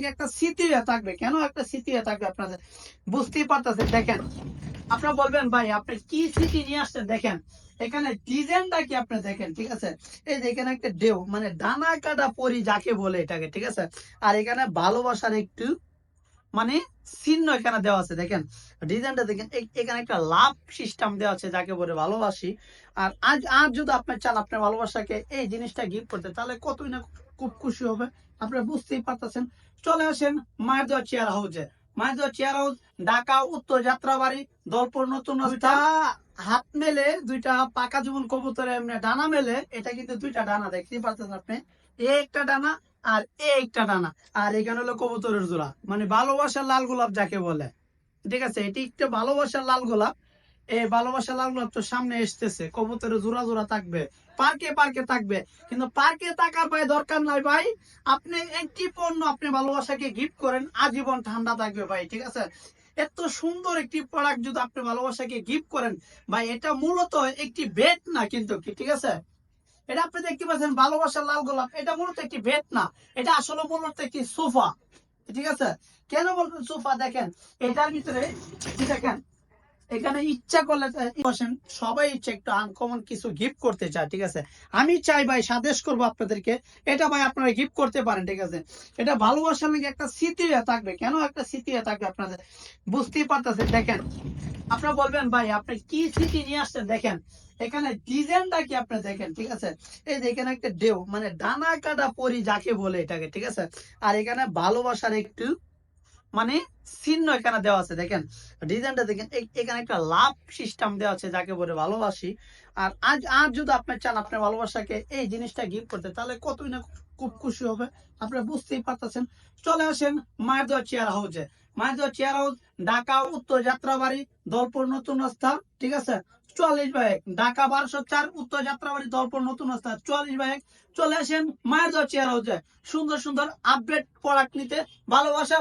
নাকি একটা স্মৃতি থাকবে। কেন একটা স্মৃতি থাকবে আপনাদের? বুঝতেই পারতেছেন, দেখেন। আপনারা বলবেন, ভাই, আপনি কি স্মৃতি নিয়ে আসছেন? দেখেন, এখানে ডিজাইনটা কি আপনি দেখেন, ঠিক আছে? এই যে এখানে একটা ঢেউ মানে ডানা কাটা পরি যাকে বলে এটাকে, ঠিক আছে? আর এখানে ভালোবাসার একটু মানে চিহ্ন এখানে দেওয়া আছে, দেখেন? ডিজাইনটা দেখেন এখানে একটা লাভ সিস্টেম দেওয়া আছে যাকে বলে ভালোবাসি। আর আজ আজ যদি আপনি চান, আপনার ভালোবাসাকে এই জিনিসটা গিফট করতে, তাহলে কতই না খুব খুশি হবে। আপনারা বুঝতেই পারতেছেন। চলে আসেন মায়ের দেওয়া চেয়ার হাউসে মায়ের দেওয়া চেয়ার হাউস ঢাকা উত্তর যাত্রাবাড়ি দলপুর নতুন হাত মেলে দুইটা পাকা জীবন কবুতরে এমনি ডানা মেলে এটা কিন্তু দুইটা ডানা দেখতেই পারতেছেন আপনি। এ একটা ডানা আর এ একটা ডানা। আর এখানে হলো কবুতরের জোড়া। মানে ভালোবাসার লাল গোলাপ যাকে বলে। ঠিক আছে? এটি একটা ভালোবাসার লাল গোলাপ। এই ভালোবাসার লাল গোলাপ তো সামনে এসতেছে কবুতরের জোড়া জোড়া থাকবে। পার্কে পার্কে থাকবে। কিন্তু পার্কে থাকার ভাই দরকার নাই ভাই। আপনি একটি পণ্য আপনি ভালোবাসাকে গিফট করেন, আজীবন ঠান্ডা থাকবে ভাই, ঠিক আছে? এত সুন্দর একটি প্রোডাক্ট যদি আপনি ভালোবাসাকে গিফট করেন, ভাই, এটা মূলত একটি বেড না কিন্তু কি, ঠিক আছে? এটা আপনি দেখতে পাচ্ছেন, ভালোবাসার লাল গোলাপ। এটা মূলত একটি বেড না। এটা আসলে মূলত একটি সোফা ঠিক আছে? কেন বলবেন সোফা দেখেন, এটার ভিতরে দেখেন এখানে ইচ্ছা করলে বসেন। সবাই ইচ্ছা একটু আনকমন কিছু গিফট করতে চায়, ঠিক আছে? আমি চাই ভাই সাজেশ করব আপনাদেরকে। এটা ভাই আপনারা গিফট করতে পারেন, ঠিক আছে? এটা ভালোবাসার নাকি একটা স্মৃতি থাকবে। কেন একটা স্মৃতি থাকবে আপনাদের? বুঝতেই পারতেছে দেখেন। আপনারা বলবেন, ভাই, আপনি কি স্মৃতি নিয়ে আসছেন? দেখেন, এখানে ডিজাইনটা কি আপনি দেখেন, ঠিক আছে? এই যে এখানে একটা ঢেউ মানে ডানা কাটা পরি যাকে বলে এটাকে, ঠিক আছে? আর এখানে ভালোবাসার একটু মানে চিহ্ন এখানে দেওয়া আছে, দেখেন? ডিজাইনটা দেখেন এখানে একটা লাভ সিস্টেম দেওয়া আছে, যাকে বলে ভালোবাসি। আর আজ আজ যদি আপনি চান আপনার ভালোবাসাকে এই জিনিসটা গিফট করতে, তাহলে কতই না খুব খুশি হবে। আপনারা বুঝতেই পারতেছেন। চলে আসেন মায়ের দেওয়া চেয়ার হাউসে মায়ের দেওয়া চেয়ার হাউস ঢাকা, উত্তর যাত্রাবাড়ি, দলপুর নতুন রাস্তা, ঠিক আছে? চুয়াল্লিশ বাই এক, ঢাকা বারোশো চার, উত্তর যাত্রাবাড়ি, দলপুর নতুন রাস্তা, চুয়াল্লিশ বাই এক। চলে আসেন মায়ের দেওয়া চেয়ার হাউসে সুন্দর সুন্দর আপডেট প্রোডাক্ট নিতে ভালোবাসা